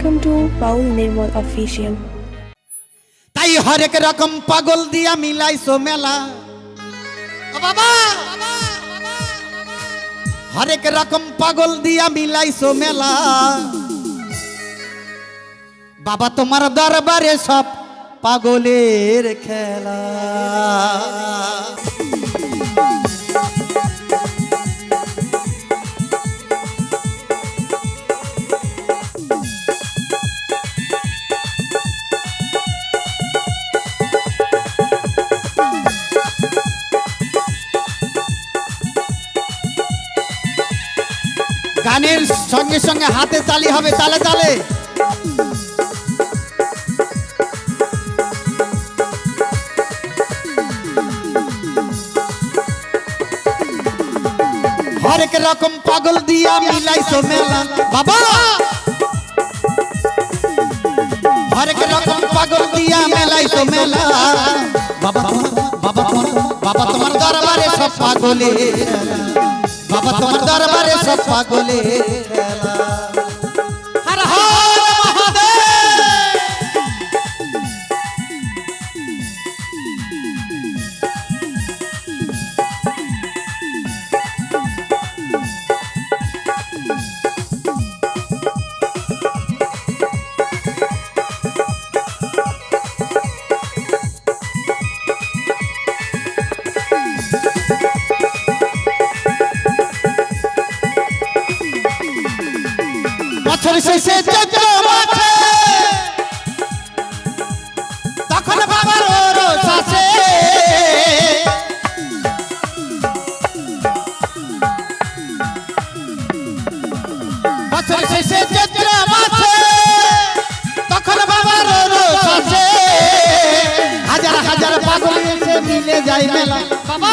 Welcome to Paul Nirmal Official. তাই হরেক রকম পাগল দিয়া মিলাইছো মেলা। বাবা! হরেক রকম পাগল দিয়া মিলাইছো মেলা। বাবা, তোমার দরবারে সব পাগলের খেলা। গানের সঙ্গে সঙ্গে হাতে তালি হবে, তালে তালে। হরেক রকম পাগল দিয়া মিলাইছো মেলা। বাবা! হরেক রকম পাগল দিয়া মেলাইছো মেলা। বাবা বাবা বাবা তোমার দরবারে সব পাগলে পাগলে। বছর শেষে চৈত্র মাসে তখন বাবার ওরস আসে। বছর শেষে চৈত্র মাসে তখন বাবার ওরস আসে। হাজার হাজার পাগল মিলে যায় মেলা। বাবা।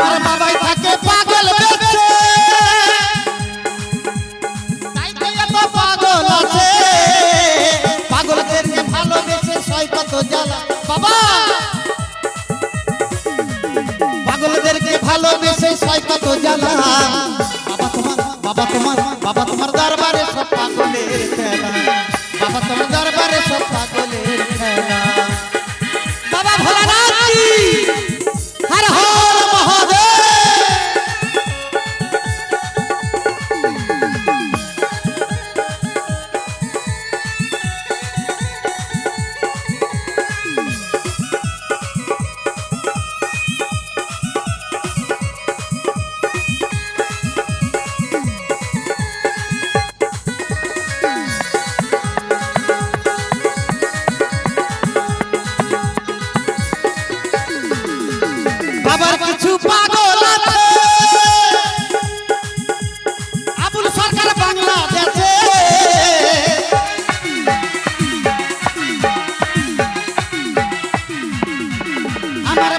আমার বাবাই তাই তো এত পাগল আছে। পাগলদেরকে ভালোবেসে বাবা! পাগলদেরকে ভালোবেসে সয় কত জ্বালা। বাবা তোমার বাবা তোমার বাবা তোমার দরবারে সব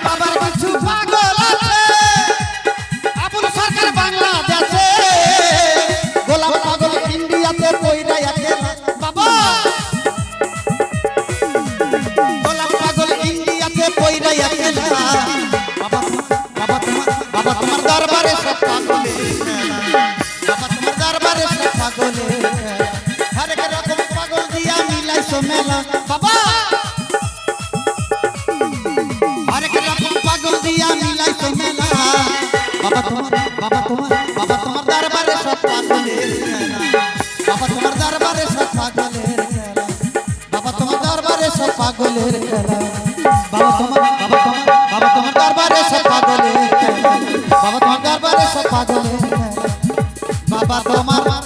বাবার কিছু পাগল আছে। আবুল সরকার বাংলাদেশে। গোলাম পাগল ইন্ডিয়াতে পয়রা একেলা বাবা! গোলাম পাগল ইন্ডিয়াতে পয়রা একেলা বাবা বাবা তোমার বাবা তোমার দরবারে সব পাগলের বাবা তোমার দরবারে সব পাগলের হরেক রকম পাগল দিয়া মিলাইছো মেলা। কিশোর মেলা বাবা তোমার বাবা তোমার বাবা তোমার দরবারে সব পাগলের বাবা তোমার দরবারে সব পাগলের বাবা তোমার দরবারে সব পাগলের বাবা তোমার বাবা তোমার বাবা তোমার